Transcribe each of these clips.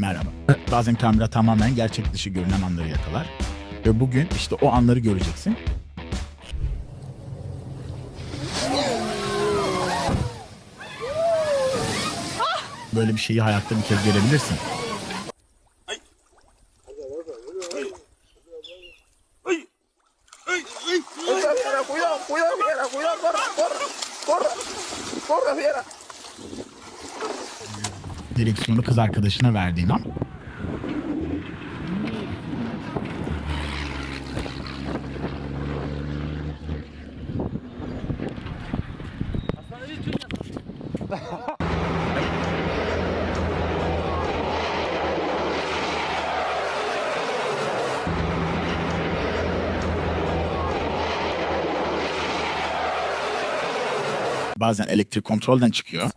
Merhaba. Bazen kamera tamamen gerçek dışı görünen anları yakalar. Ve bugün işte o anları göreceksin. Böyle bir şeyi hayatta bir kez görebilirsin. Corra, fiera. Direksiyonu kız arkadaşına verdiğin an bazen elektrik kontrolden çıkıyor.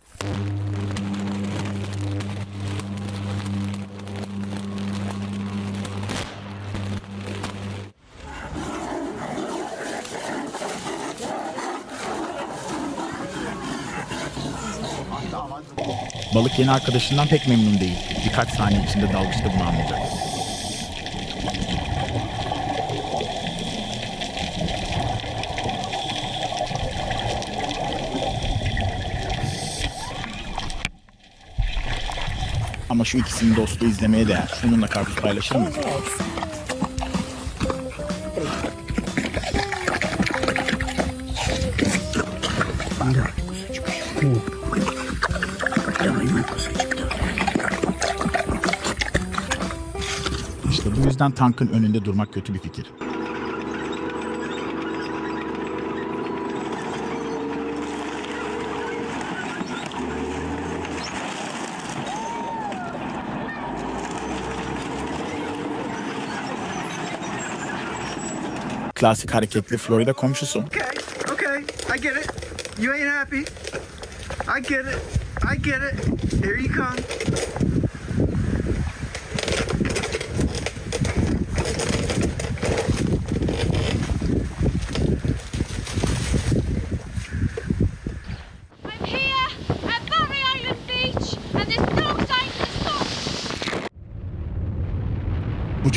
Balık yeni arkadaşından pek memnun değil. Birkaç saniye içinde dalgıçta bunu anlayacak. Ama şu ikisinin dostluğu izlemeye değer. Şununla karpuz paylaşır mıyız? Yüzden tankın önünde durmak kötü bir fikir. Klasik hareketli Florida komşusu. Okay, okay, I get it. You ain't happy. I get it. I get it. Here you come.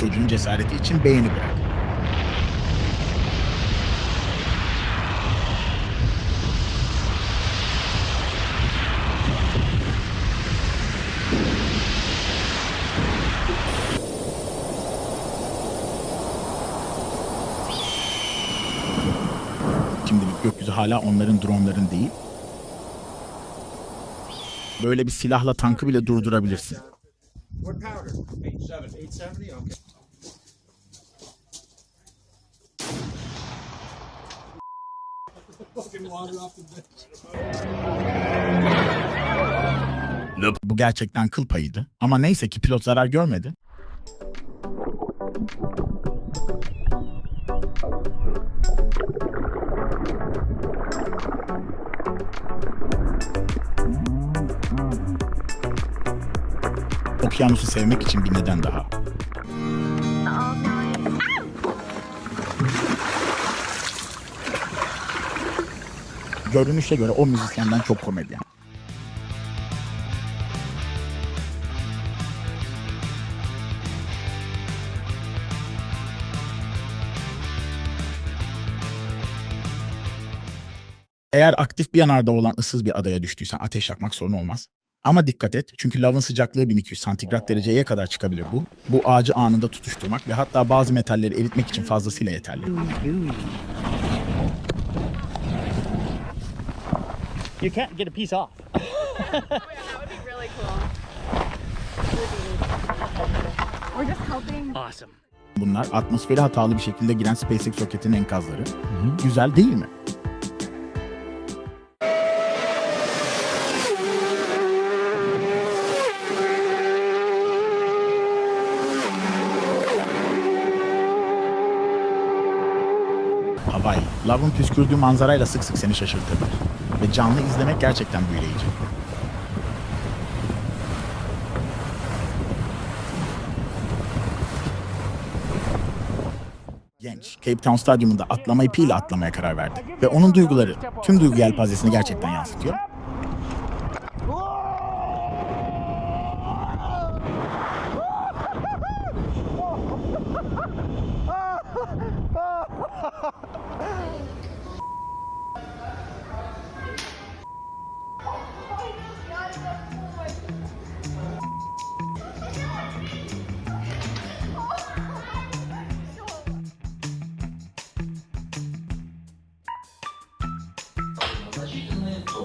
Çocuğun cesareti için beğeni bırak. Şimdilik gökyüzü hala onların dronların değil. Böyle bir silahla tankı bile durdurabilirsin. What powder? Eight seven. Eight seventy. Okay. Fucking water off the bed. Bu gerçekten kıl payıydı. Ama neyse ki pilot zarar görmedi. Okyanusu sevmek için bir neden daha. Görünüşe göre o müzisyenden çok komedyen. Eğer aktif bir yanarda olan ıssız bir adaya düştüysen ateş yakmak sorun olmaz. Ama dikkat et çünkü lavın sıcaklığı 1200 santigrat dereceye kadar çıkabilir bu. Bu ağacı anında tutuşturmak ve hatta bazı metalleri eritmek için fazlasıyla yeterli. You can't get a piece off. That would be really cool. We're just helping. Awesome. Bunlar atmosfere hatalı bir şekilde giren SpaceX roketinin enkazları. Güzel değil mi? Lavın püskürdüğü manzarayla sık sık seni şaşırtırlar. Ve canlı izlemek gerçekten büyüleyici. Genç, Cape Town Stadyumunda atlama ipiyle atlamaya karar verdi. Ve onun duyguları tüm duygu yelpazesini gerçekten yansıtıyor.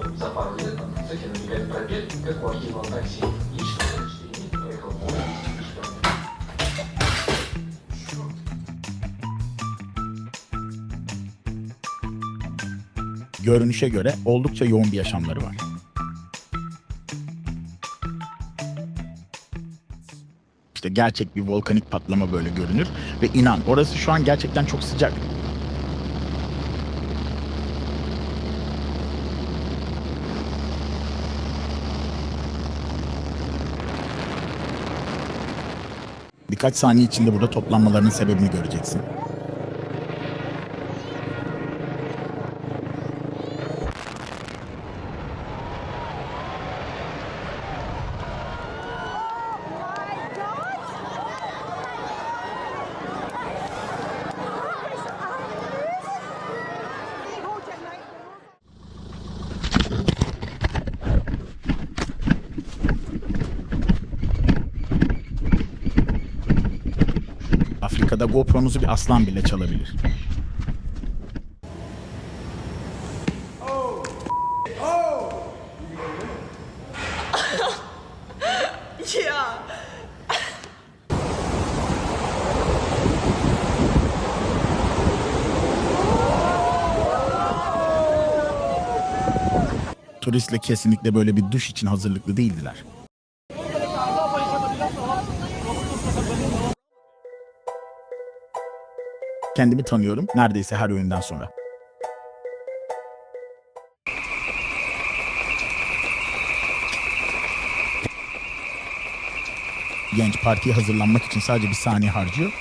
значительные, то за пару лет там, затянули пробег, как у Ахилла такси, и что значит, и поехал в море, и что Görünüşe göre oldukça yoğun bir yaşamları var. İşte gerçek bir volkanik patlama böyle görünür ve inan orası şu an gerçekten çok sıcak. Birkaç saniye içinde burada toplanmalarının sebebini göreceksin. Afrika'da GoPro'nuzu bir aslan bile çalabilir. Turistle kesinlikle böyle bir duş için hazırlıklı değildiler. Kendimi tanıyorum neredeyse her oyundan sonra. Genç partiye hazırlanmak için sadece bir saniye harcıyor.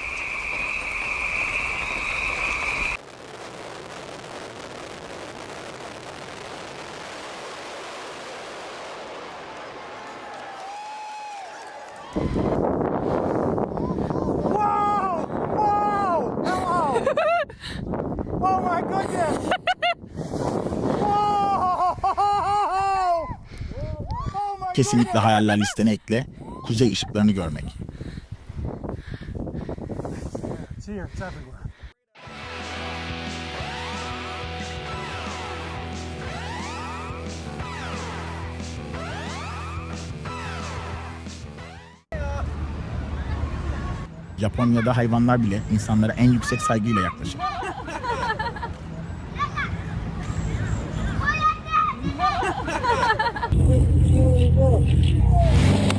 Oh my goodness! Kesinlikle hayaller listene ekle. Kuzey ışıklarını görmek. It's here, it's everywhere. Japonya'da hayvanlar bile insanlara en yüksek saygıyla yaklaşır.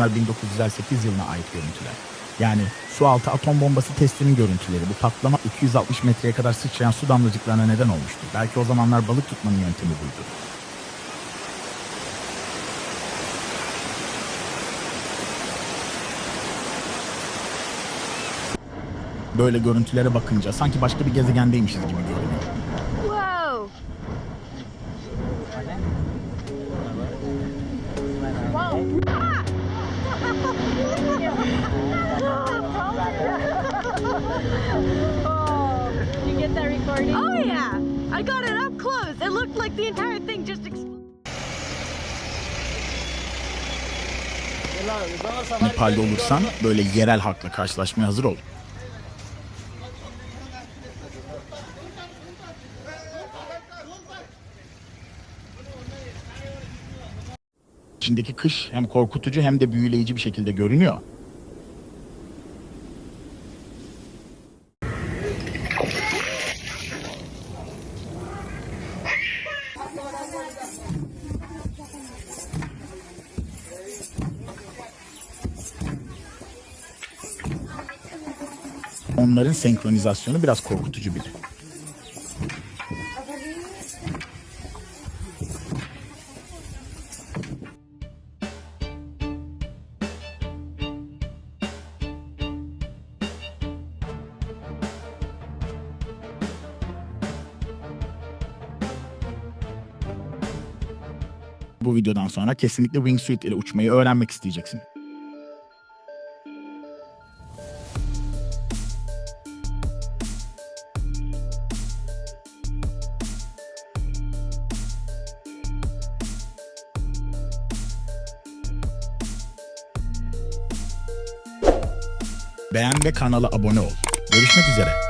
Bunlar 1958 yılına ait görüntüler. Yani su altı atom bombası testinin görüntüleri. Bu patlama 260 metreye kadar sıçrayan su damlacıklarına neden olmuştu. Belki o zamanlar balık tutmanın yöntemi buydu. Böyle görüntülere bakınca sanki başka bir gezegendeymişiz gibi görünüyor. I got it up close. It looked like the entire thing just exploded. Nepal'de olursan böyle yerel halkla karşılaşmaya hazır ol. İçindeki kış hem korkutucu hem de büyüleyici bir şekilde görünüyor. Onların senkronizasyonu biraz korkutucu biri. Bu videodan sonra kesinlikle wingsuit ile uçmayı öğrenmek isteyeceksin. Beğen ve kanala abone ol. Görüşmek üzere.